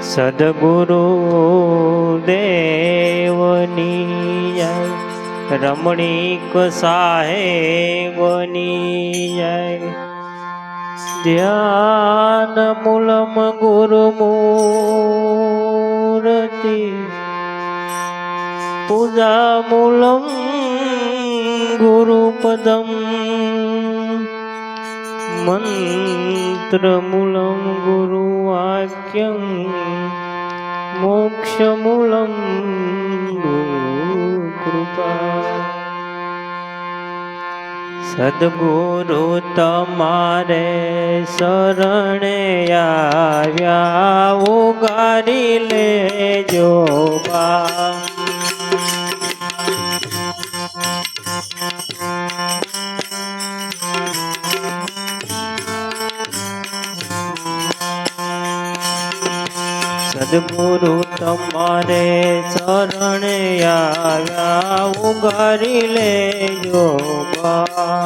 સદગુરુ દેવની જય રમણીક સાહેબની જય ધ્યાન મૂલમ ગુરુમૂર્તિ પૂજા મૂલમ ગુરુપદમ મંત્રમૂલમ ગુરુવાક્યમ મોક્ષમૂલમ ગુરુકૃપા સદગુરુ તમારે શરણે આવ્યા ઉગારી લેજો બા સદગુરુ તમારે શરણે આવ્યા ઉઘરી લેજો બા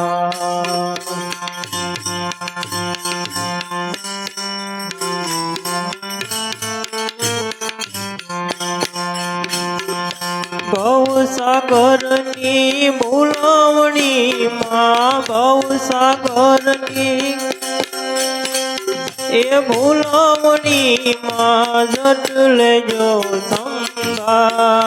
સાગરની બોલાવણીમાં ભવ સાગરની એ ભૂલવણી માં જટ લેજો સંભાળ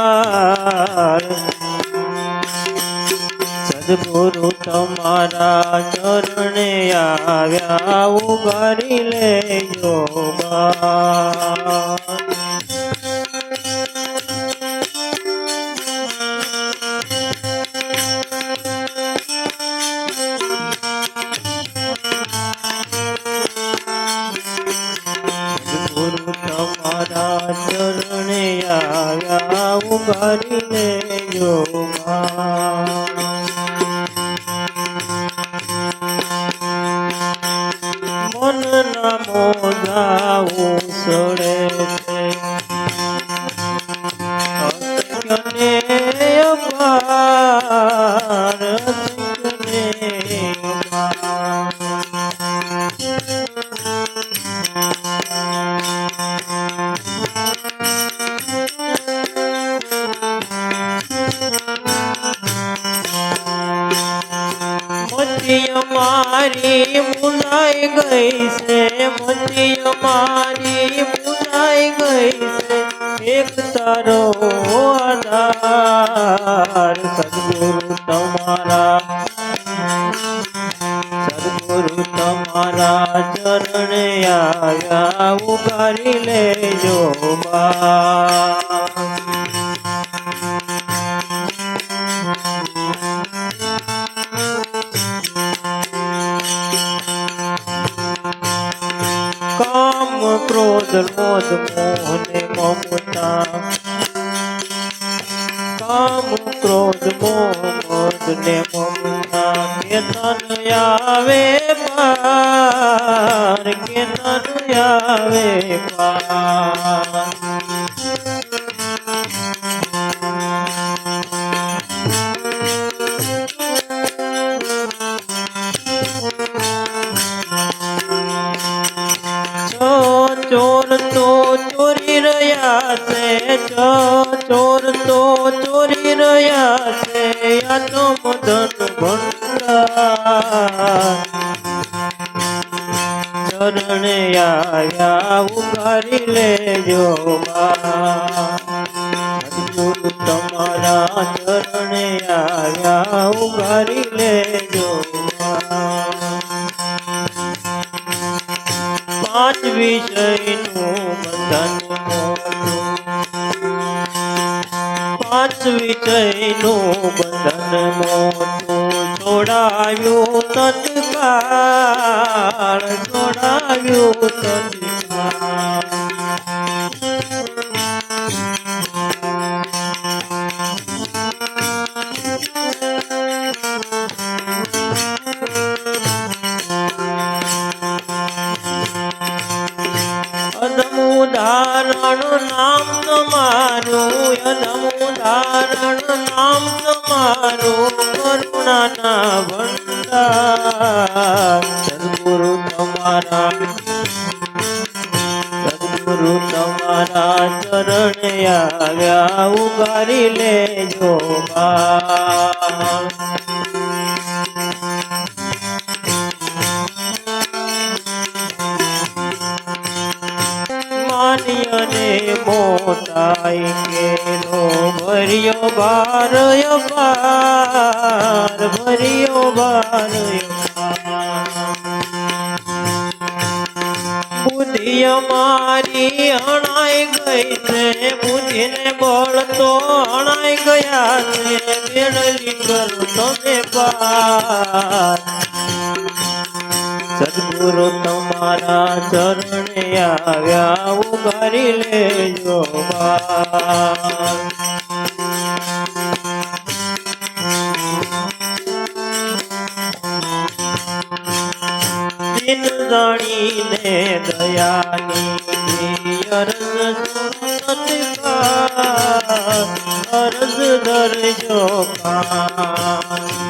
સદગુરુ તમારા ચરણે આવ્યા ઉગારી લેજો બા અપાર, અસંખ્યને અપાર. મતી અમારી મુલાઈ ગઈ છે મતી અમારી મુલાઈ ગઈ છે એક તારો આધાર સદગુરુ તમારા. સદગુરુ તમારા ચરણે આવ્યા ઉગારી લેજો બા. ક્રોધ, મોદ, મોહને મમતા કામ ક્રોધ મદ ને મમતા કે તન આવે પાર કે તન આવે પાર ચોર તો ચોરી રહ્યા છે યાનો મદન ભંડા ચરણ આયા ઉગારી લેજો બા. વિષયનું બંધન મોટું છોડાવ્યું તત્કાળ છોડાવ્યું તત્કાળ. નામ તમારું અદમુદાહરણ નામ તમારું કરુણાના ભંડાર સદગુરુ તમારા સદગુરુ તમારા ચરણે આવ્યા ઉગારી લેજો બા માન્યને મોટાઈ ગેલો ભર્યો બારયો બાર ભર્યો બારયો બુદ્ધિ અમારી અણાઈ ગઈ છે, બુદ્ધિને બળ તો અણાઈ ગયા છે તમે પાર. સદગુરુ તમારા ચરણે આવ્યા ઉગારી લેજો બા જાણીને દયાની અરજ અરજ દરજો કાન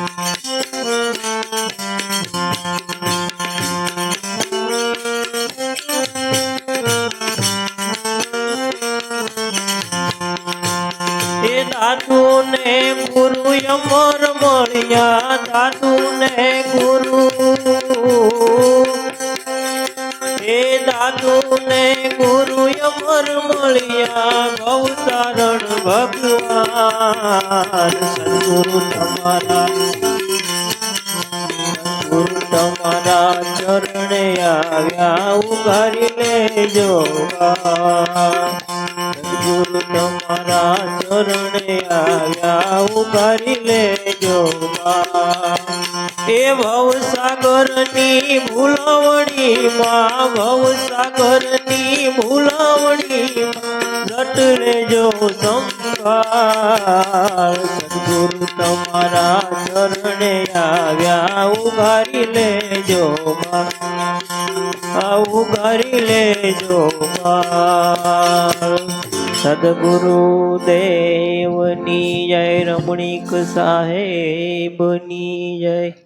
ને ગુરુ અમર મળ્યા દાદુ ને ગુરુ હે દાદુ ને ગુરુ અમર મળ્યા ગૌતારણ ભગવાન સદગુરુ તમારા ગુરુ તમારા ચરણે આવ્યા, ઉભારી લેજો. ગુરુ ચરણે આવ્યા ઉભારી લેજો. એ ભવસાગરની ભૂલવણીમાં ભવસાગરની ભૂલવણી જટ લેજો સંભાળ તમારા ચરણે આવ્યા, ઉભારી લેજો ઉભારી લેજો બા. સદગુરુ દેવની જય રમણીક સાહેબની જય.